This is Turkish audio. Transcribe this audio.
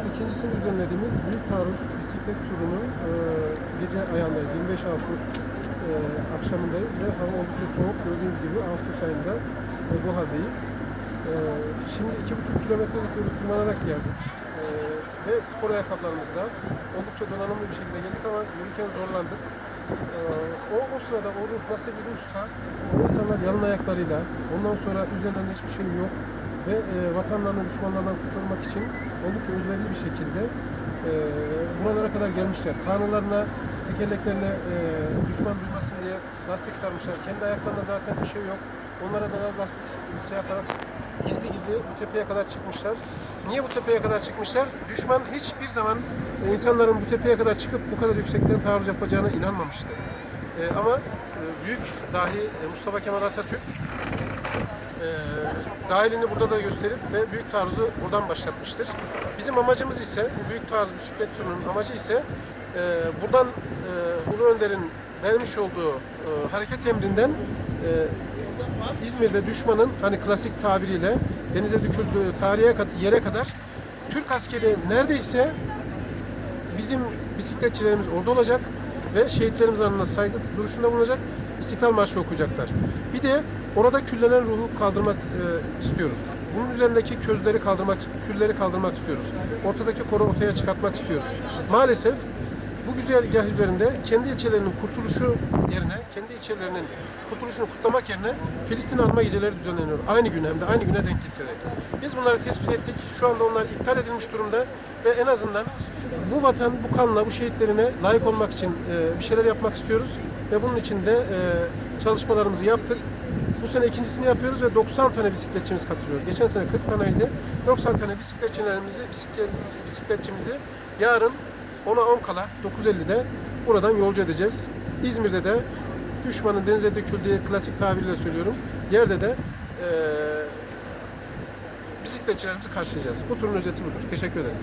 Şimdi ikincisini düzenlediğimiz Büyük Taarruz bisiklet turunu e, gece ayağındayız. 25 Ağustos e, akşamındayız ve hava oldukça soğuk. Gördüğünüz gibi Ağustos ayında e, bu haldeyiz. E, şimdi 2,5 kilometrelik yolu tırmanarak geldik. E, ve spor ayakkabılarımızla oldukça donanımlı bir şekilde geldik ama yürürken zorlandık. E, o, o sırada o ruh nasıl bir ruhsa insanlar yalın ayaklarıyla ondan sonra üzerlerinde hiçbir şey yok ve e, vatanlarını düşmanlardan kurtarmak için oldukça özverili bir şekilde e, buralara kadar gelmişler. Karnılarına tekerleklerine e, düşman duymasın diye lastik sarmışlar. Kendi ayaklarında zaten bir şey yok. Onlara da lastik şey yaparak gizli gizli bu tepeye kadar çıkmışlar. Niye bu tepeye kadar çıkmışlar? Düşman hiçbir zaman insanların bu tepeye kadar çıkıp bu kadar yüksekten taarruz yapacağına inanmamıştı. E, ama e, büyük dahi e, Mustafa Kemal Atatürk dahilini burada da gösterip ve büyük taarruzu buradan başlatmıştır. Bizim amacımız ise, bu büyük taarruz bisiklet turunun amacı ise e, buradan e, Ulu Önder'in vermiş olduğu e, hareket emrinden e, İzmir'de düşmanın hani klasik tabiriyle denize döküldüğü tarihe yere kadar Türk askeri neredeyse bizim bisikletçilerimiz orada olacak ve şehitlerimiz anına saygı duruşunda bulunacak. İstiklal Marşı okuyacaklar. Bir de orada küllenen ruhu kaldırmak e, istiyoruz. Bunun üzerindeki közleri kaldırmak, külleri kaldırmak istiyoruz. Ortadaki koru ortaya çıkartmak istiyoruz. Maalesef bu güzergah üzerinde kendi ilçelerinin kurtuluşu yerine, kendi ilçelerinin kurtuluşunu kutlamak yerine Filistin alma geceleri düzenleniyor. Aynı gün hem de aynı güne denk getirerek. Biz bunları tespit ettik. Şu anda onlar iptal edilmiş durumda ve en azından bu vatan, bu kanla, bu şehitlerine layık olmak için e, bir şeyler yapmak istiyoruz ve bunun için de e, çalışmalarımızı yaptık. Bu sene ikincisini yapıyoruz ve 90 tane bisikletçimiz katılıyor. Geçen sene 40 taneydi. 90 tane bisikletçilerimizi, bisiklet, bisikletçimizi yarın 10'a 10 kala 9.50'de buradan yolcu edeceğiz. İzmir'de de düşmanın denize döküldüğü klasik tabirle söylüyorum. Yerde de eee bisikletçilerimizi karşılayacağız. Bu turun özeti budur. Teşekkür ederim.